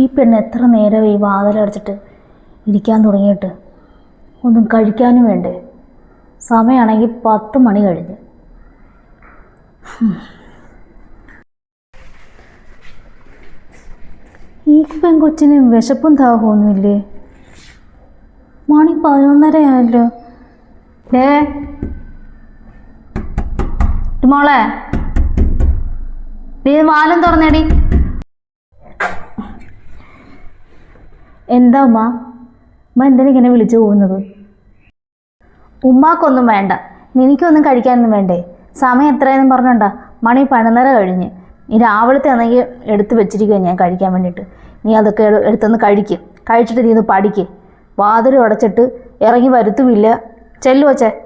ഈ പെണ്ണ് എത്ര നേരം ഈ വാതിലടച്ചിട്ട് ഇരിക്കാൻ തുടങ്ങിയിട്ട്? ഒന്നും കഴിക്കാനും വേണ്ടേ? സമയമാണെങ്കിൽ പത്ത് മണി കഴിഞ്ഞ്. ഈ പെൺകൊച്ചിന് വിശപ്പും ദാഹമൊന്നുമില്ലേ മണി പതിനൊന്നര ആയല്ലോ ഏ മോളെ. നീ വാലം തുറന്നേടി. എന്താ ഉമ്മ? ഉമ്മ എന്തിനാ ഇങ്ങനെ വിളിച്ചു പോകുന്നത്? ഉമ്മാക്കൊന്നും വേണ്ട. നിനക്കൊന്നും കഴിക്കാനൊന്നും വേണ്ടേ? സമയം എത്രയെന്നും പറഞ്ഞോണ്ട? മണി പതിനൊന്നര കഴിഞ്ഞ്. നീ രാവിലത്തെ ആണെങ്കിൽ എടുത്ത് വെച്ചിരിക്കുക ഞാൻ കഴിക്കാൻ വേണ്ടിയിട്ട്. നീ അതൊക്കെ എടു- എടുത്തൊന്ന് കഴിക്ക്. കഴിച്ചിട്ട് നീ ഒന്ന് പഠിക്ക്. വാതിൽ ഉടച്ചിട്ട് ഇറങ്ങി വരുത്തുമില്ല ചെല്ലു വച്ചേ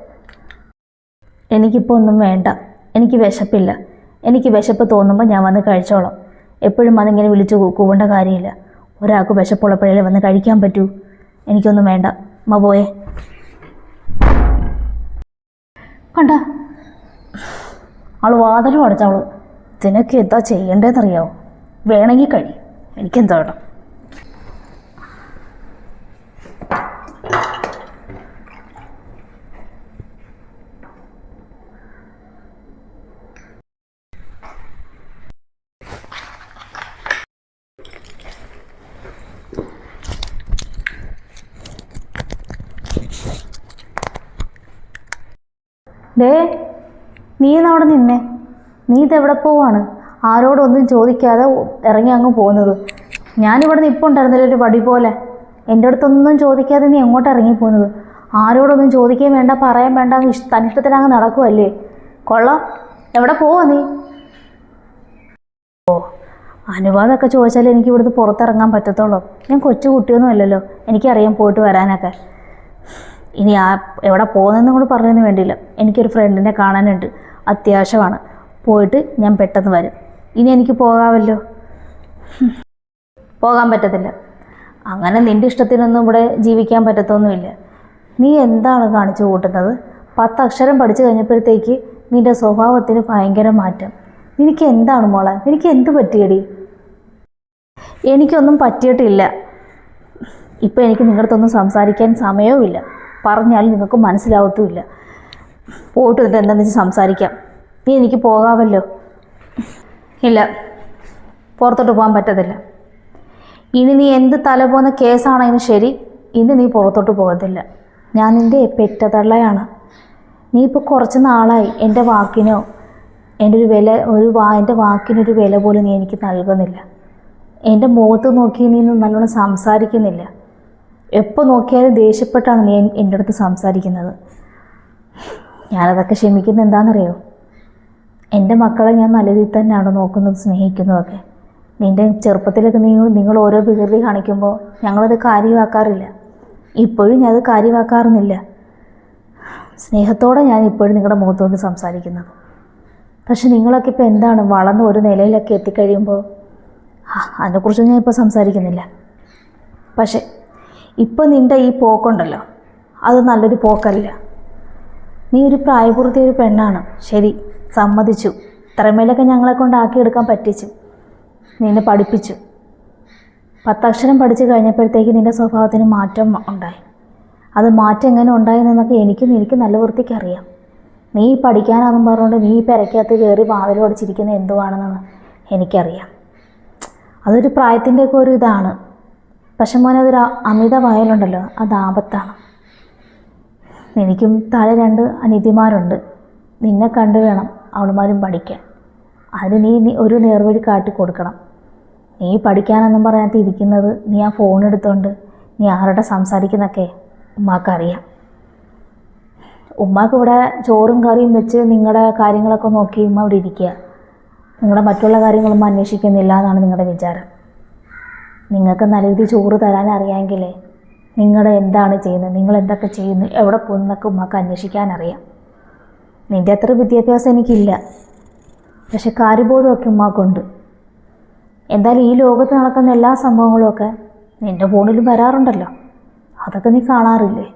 എനിക്കിപ്പോൾ ഒന്നും വേണ്ട. എനിക്ക് വിശപ്പില്ല. എനിക്ക് വിശപ്പ് തോന്നുമ്പോൾ ഞാൻ വന്ന് കഴിച്ചോളാം. എപ്പോഴും അതിങ്ങനെ വിളിച്ച് കൂവേണ്ട കാര്യമില്ല. ഒരാൾക്ക് വിശപ്പുള്ളപ്പോഴേ വന്ന് കഴിക്കാൻ പറ്റൂ? എനിക്കൊന്നും വേണ്ട. അമ്മ കണ്ട? ആൾ വാതിലും അടച്ചവൾ ഇതിനൊക്കെ എന്താ ചെയ്യേണ്ടതെന്നറിയാവോ? വേണമെങ്കിൽ കഴി. എനിക്കെന്താ വേണം? ഡേ നീ അവിടെ നിന്നേ? നീ ഇതെവിടെ പോവാണ്? ആരോടൊന്നും ചോദിക്കാതെ ഇറങ്ങി അങ്ങ് പോകുന്നത്. ഞാനിവിടെ നിൽപ്പുണ്ടായിരുന്നില്ല ഒരു വടി പോലെ? എന്റെ അടുത്തൊന്നും ചോദിക്കാതെ നീ എങ്ങോട്ട് ഇറങ്ങി പോകുന്നത്? ആരോടൊന്നും ചോദിക്കുകയും വേണ്ട പറയാൻ വേണ്ട അങ്ങ് ഇഷ് തനിഷ്ടത്തിനങ്ങ് നടക്കുമല്ലേ കൊള്ളാം. എവിടെ പോവാ നീ? ഓ അനുവാദമൊക്കെ ചോദിച്ചാൽ എനിക്ക് ഇവിടുന്ന് പുറത്തിറങ്ങാൻ പറ്റത്തുള്ളൂ. ഞാൻ കൊച്ചു കുട്ടിയൊന്നും അല്ലല്ലോ. എനിക്കറിയാം പോയിട്ട് വരാനൊക്കെ. ഇനി ആ എവിടെ പോകുന്നതെന്നും കൂടി പറഞ്ഞതിന് വേണ്ടിയില്ല. എനിക്കൊരു ഫ്രണ്ടിനെ കാണാനുണ്ട്. അത്യാവശ്യമാണ്. പോയിട്ട് ഞാൻ പെട്ടെന്ന് വരും. ഇനി എനിക്ക് പോകാമല്ലോ. പോകാൻ പറ്റത്തില്ല. അങ്ങനെ നിന്റെ ഇഷ്ടത്തിനൊന്നും ഇവിടെ ജീവിക്കാൻ പറ്റത്തൊന്നുമില്ല. നീ എന്താണ് കാണിച്ചു കൂട്ടുന്നത്? പത്ത് അക്ഷരം പഠിച്ചു കഴിഞ്ഞപ്പോഴത്തേക്ക് നിന്റെ സ്വഭാവത്തിന് ഭയങ്കര മാറ്റം. നിനക്ക് എന്താണ് മോളെ? നിനക്ക് എന്ത് പറ്റിയടി? എനിക്കൊന്നും പറ്റിയിട്ടില്ല. ഇപ്പം എനിക്ക് നിങ്ങളുടെ അടുത്തൊന്നും സംസാരിക്കാൻ സമയവുമില്ല. പറഞ്ഞാൽ നിങ്ങൾക്ക് മനസ്സിലാവത്തുമില്ല. പോയിട്ട് എന്നിട്ട് എന്താണെന്ന് വെച്ചാൽ സംസാരിക്കാം. നീ എനിക്ക് പോകാമല്ലോ. ഇല്ല പുറത്തോട്ട് പോകാൻ പറ്റത്തില്ല. ഇനി നീ എന്ത് തല പോകുന്ന കേസാണെങ്കിലും ശരി ഇനി നീ പുറത്തോട്ട് പോകത്തില്ല. ഞാൻ നിന്റെ പെറ്റതള്ളയാണ്. നീ ഇപ്പോൾ കുറച്ച് നാളായി എന്റെ വാക്കിനോ എന്റെ ഒരു വില ഒരു വാ എന്റെ വാക്കിനൊരു വില പോലും നീ എനിക്ക് നൽകുന്നില്ല. എന്റെ മുഖത്ത് നോക്കി നീ നല്ലോണം സംസാരിക്കുന്നില്ല. എപ്പോൾ നോക്കിയാലും ദേഷ്യപ്പെട്ടാണ് നീ എൻ- എന്റെ അടുത്ത് സംസാരിക്കുന്നത്. ഞാനതൊക്കെ ക്ഷമിക്കുന്നത് എന്താണെന്നറിയോ? എന്റെ മക്കളെ ഞാൻ നല്ല രീതിയിൽ തന്നെയാണ് നോക്കുന്നത് സ്നേഹിക്കുന്നതൊക്കെ. നിന്റെ ചെറുപ്പത്തിലൊക്കെ നീ നിങ്ങൾ ഓരോ വികൃതി കാണിക്കുമ്പോൾ ഞങ്ങളത് കാര്യമാക്കാറില്ല. ഇപ്പോഴും ഞാൻ അത് കാര്യമാക്കാറുന്നില്ല. സ്നേഹത്തോടെ ഞാൻ ഇപ്പോഴും നിങ്ങളുടെ മുഖത്തോട്ട് സംസാരിക്കുന്നത്. പക്ഷെ നിങ്ങളൊക്കെ ഇപ്പോൾ എന്താണ് വളർന്ന് ഒരു നിലയിലൊക്കെ എത്തിക്കഴിയുമ്പോൾ അതിനെക്കുറിച്ചൊന്നും ഞാൻ ഇപ്പോൾ സംസാരിക്കുന്നില്ല. പക്ഷേ ഇപ്പോൾ നിന്റെ ഈ പോക്കുണ്ടല്ലോ. അത് നല്ലൊരു പോക്കല്ല. നീ ഒരു പ്രായപൂർത്തിയ ഒരു പെണ്ണാണ്. ശരി സമ്മതിച്ചു. ഇത്രമേലൊക്കെ ഞങ്ങളെ കൊണ്ട് ആക്കിയെടുക്കാൻ പറ്റിച്ചു. നിന്നെ പഠിപ്പിച്ചു. പത്തക്ഷരം പഠിച്ചു കഴിഞ്ഞപ്പോഴത്തേക്ക് നിന്റെ സ്വഭാവത്തിന് മാറ്റം ഉണ്ടായി. അത് മാറ്റം എങ്ങനെ ഉണ്ടായെന്നൊക്കെ എനിക്കും എനിക്ക് നല്ല വൃത്തിക്ക് അറിയാം. നീ പഠിക്കാനാണെന്നും പറഞ്ഞുകൊണ്ട് നീ പെരക്കകത്ത് കയറി വാതിൽ പഠിച്ചിരിക്കുന്നത് എന്തുവാണെന്ന് എനിക്കറിയാം. അതൊരു പ്രായത്തിന്റെയൊക്കെ ഒരു ഇതാണ്. പക്ഷെ മോനെ അതൊരു അമിത വയലുണ്ടല്ലോ അത് ആപത്താണ്. എനിക്കും താഴെ രണ്ട് അനിതിമാരുണ്ട് നിന്നെ കണ്ടു വേണം അവളുമാരും പഠിക്കാൻ. അതിന് നീ ഒരു നേർവഴി കാട്ടി കൊടുക്കണം. നീ പഠിക്കാനൊന്നും പറയാത്ത ഇരിക്കുന്നത് നീ ആ ഫോൺ എടുത്തോണ്ട് നീ ആരുടെ സംസാരിക്കുന്നൊക്കെ ഉമ്മാക്കറിയാം. ഉമ്മാക്ക് ഇവിടെ ചോറും കറിയും വെച്ച് നിങ്ങളുടെ കാര്യങ്ങളൊക്കെ നോക്കി ഉമ്മ ഇവിടെ ഇരിക്കുക. നിങ്ങളുടെ മറ്റുള്ള കാര്യങ്ങളൊന്നും അന്വേഷിക്കുന്നില്ല എന്നാണ് നിങ്ങളുടെ വിചാരം. നിങ്ങൾക്ക് നല്ല രീതിയിൽ ചോറ് തരാൻ അറിയാമെങ്കിലേ നിങ്ങൾ എന്താണ് ചെയ്യുന്നത്? നിങ്ങൾ എന്തൊക്കെ ചെയ്യുന്നു? എവിടെ പോകുന്നൊക്കെ ഉമ്മക്ക് അന്വേഷിക്കാൻ അറിയാം. നിന്റെ അത്ര വിദ്യാഭ്യാസം എനിക്കില്ല. പക്ഷെ കാര്യബോധമൊക്കെ ഉമ്മാക്കുണ്ട്. എന്തായാലും ഈ ലോകത്ത് നടക്കുന്ന എല്ലാ സംഭവങ്ങളുമൊക്കെ നിന്റെ ഫോണിലും വരാറുണ്ടല്ലോ. അതൊക്കെ നീ കാണാറില്ലേ?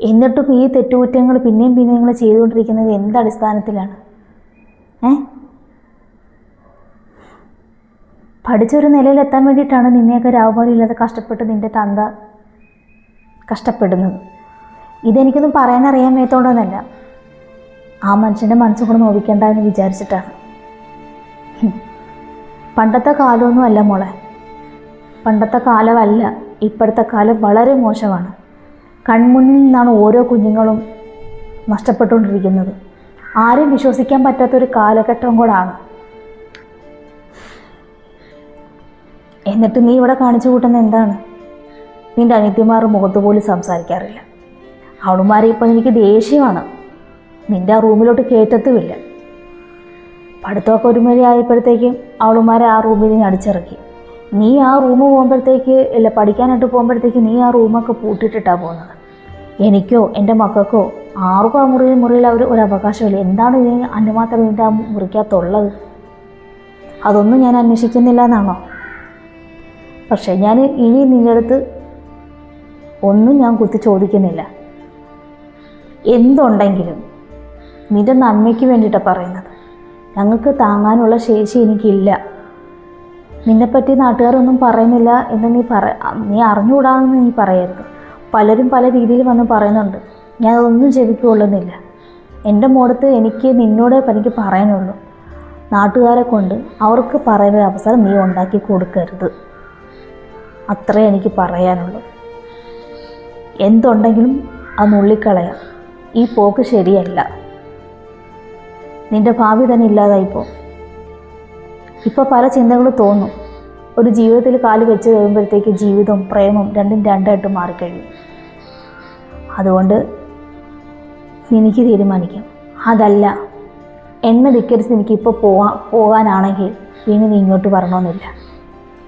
എന്നിട്ടും ഈ തെറ്റുകുറ്റങ്ങൾ പിന്നെയും പിന്നെയും നിങ്ങൾ ചെയ്തുകൊണ്ടിരിക്കുന്നത് എന്ത് അടിസ്ഥാനത്തിലാണ്? ഏ? പഠിച്ചൊരു നിലയിലെത്താൻ വേണ്ടിയിട്ടാണ് നിന്നെയൊക്കെ രാവുപോലില്ലാതെ കഷ്ടപ്പെട്ട് നിന്റെ തന്ത കഷ്ടപ്പെടുന്നത്. ഇതെനിക്കൊന്നും പറയാൻ അറിയാൻ മേത്തോണ്ടൊന്നല്ല. ആ മനുഷ്യന്റെ മനസ്സും കൂടെ നോവിക്കേണ്ട എന്ന് വിചാരിച്ചിട്ടാണ് പണ്ടത്തെ കാലമൊന്നും അല്ല മോളെ. പണ്ടത്തെ കാലമല്ല ഇപ്പോഴത്തെ കാലം വളരെ മോശമാണ്. കൺമുന്നിൽ നിന്നാണ് ഓരോ കുഞ്ഞുങ്ങളും നഷ്ടപ്പെട്ടുകൊണ്ടിരിക്കുന്നത്. ആരും വിശ്വസിക്കാൻ പറ്റാത്തൊരു കാലഘട്ടം കൂടാണ്. എന്നിട്ട് നീ ഇവിടെ കാണിച്ചു കൂട്ടുന്ന എന്താണ്? നിന്റെ അനിത്യമാർ മുഖത്ത് പോലും സംസാരിക്കാറില്ല. അവളുമാരെ ഇപ്പം എനിക്ക് ദേഷ്യമാണ്. നിന്റെ ആ റൂമിലോട്ട് കയറ്റത്തുമില്ല പഠിത്തമൊക്കെ ഒരുമാതിരി ആയപ്പോഴത്തേക്കും അവളുമാരെ ആ റൂമിൽ നിന്ന് അടിച്ചിറക്കി. നീ ആ റൂം പോകുമ്പോഴത്തേക്ക് ഇല്ല പഠിക്കാനായിട്ട് പോകുമ്പോഴത്തേക്ക് നീ ആ റൂമൊക്കെ പൂട്ടിയിട്ടിട്ടാണ് പോകുന്നത്. എനിക്കോ എന്റെ മക്കൾക്കോ ആർക്കും ആ മുറിയിൽ മുറിയിൽ അവർ ഒരു അവകാശമില്ല. എന്താണ് ഇതിന് അനുമാത്രം നിന്റെ ആ മുറിക്കകത്തുള്ളത്? അതൊന്നും ഞാൻ അന്വേഷിക്കുന്നില്ല എന്നാണോ? പക്ഷേ ഞാൻ ഇനി നിന്റെ അടുത്ത് ഒന്നും ഞാൻ കുത്തി ചോദിക്കുന്നില്ല. എന്തുണ്ടെങ്കിലും നിന്റെ നന്മയ്ക്ക് വേണ്ടിയിട്ടാണ് പറയുന്നത്. ഞങ്ങൾക്ക് താങ്ങാനുള്ള ശേഷി എനിക്കില്ല. നിന്നെപ്പറ്റി നാട്ടുകാരൊന്നും പറയുന്നില്ല എന്ന് നീ പറ നീ അറിഞ്ഞുകൂടാന്ന് നീ പറയരുത്. പലരും പല രീതിയിൽ വന്ന് പറയുന്നുണ്ട്. ഞാൻ അതൊന്നും ചെവിക്കൊള്ളുന്നില്ല എന്റെ മോടത്ത് എനിക്ക് നിന്നോട് എനിക്ക് പറയാനുള്ളൂ. നാട്ടുകാരെ കൊണ്ട് അവർക്ക് പറയുന്ന അവസരം നീ ഉണ്ടാക്കി കൊടുക്കരുത്. അത്രേ എനിക്ക് പറയാനുള്ളൂ. എന്തുണ്ടെങ്കിലും അത് നുള്ളിക്കളയാം ഈ പോക്ക് ശരിയല്ല. നിന്റെ ഭാവി തന്നെ ഇല്ലാതായിപ്പോ. ഇപ്പോൾ പല ചിന്തകളും തോന്നും. ഒരു ജീവിതത്തിൽ കാൽ വെച്ച് കഴിയുമ്പോഴത്തേക്ക് ജീവിതവും പ്രേമം രണ്ടും രണ്ടായിട്ട് മാറിക്കഴിയും. അതുകൊണ്ട് എനിക്ക് തീരുമാനിക്കാം. അതല്ല. എന്നെ ധിക്കരിച്ച് എനിക്കിപ്പോൾ പോവാ പോകാനാണെങ്കിൽ പിന്നെ നീ ഇങ്ങോട്ട് വരണമെന്നില്ല.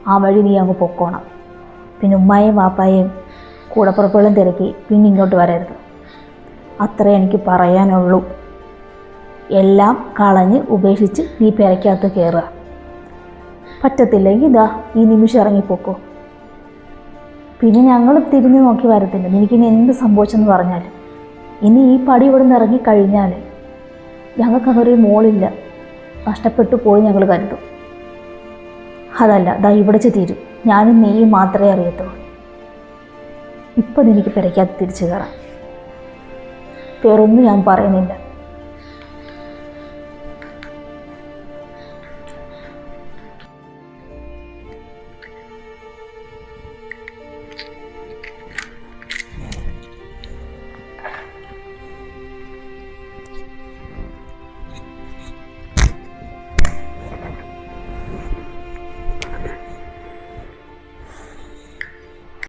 ആ വഴി നീ അങ്ങ് പൊക്കോണം. പിന്നെ ഉമ്മായും വാപ്പായും കൂടപ്പുറപ്പുകളും തിരക്കി പിന്നെ ഇങ്ങോട്ട് വരരുത്. അത്രേ എനിക്ക് പറയാനുള്ളൂ. എല്ലാം കളഞ്ഞ് ഉപേക്ഷിച്ച് നീ പെരയ്ക്കകത്ത് കയറുക പറ്റത്തില്ലെങ്കിൽ ഇതാ ഈ നിമിഷം ഇറങ്ങിപ്പോക്കോ. പിന്നെ ഞങ്ങൾ തിരിഞ്ഞു നോക്കി വരത്തില്ല. എനിക്കിനി എന്ത് സംഭവിച്ചെന്ന് പറഞ്ഞാൽ ഇനി ഈ പടി ഇവിടെ നിന്ന് ഇറങ്ങിക്കഴിഞ്ഞാൽ ഞങ്ങൾക്കങ്ങനെ ഒരു മോളില്ല. നഷ്ടപ്പെട്ടു പോയി ഞങ്ങൾ കരുതും. അതല്ല ദാ ഇവിടെ തീരും. ഞാനും നീയും മാത്രമേ അറിയത്തുള്ളൂ. ഇപ്പം എനിക്ക് പെരയ്ക്കകത്ത് തിരിച്ചു കയറാം. വേറൊന്നും ഞാൻ പറയുന്നില്ല.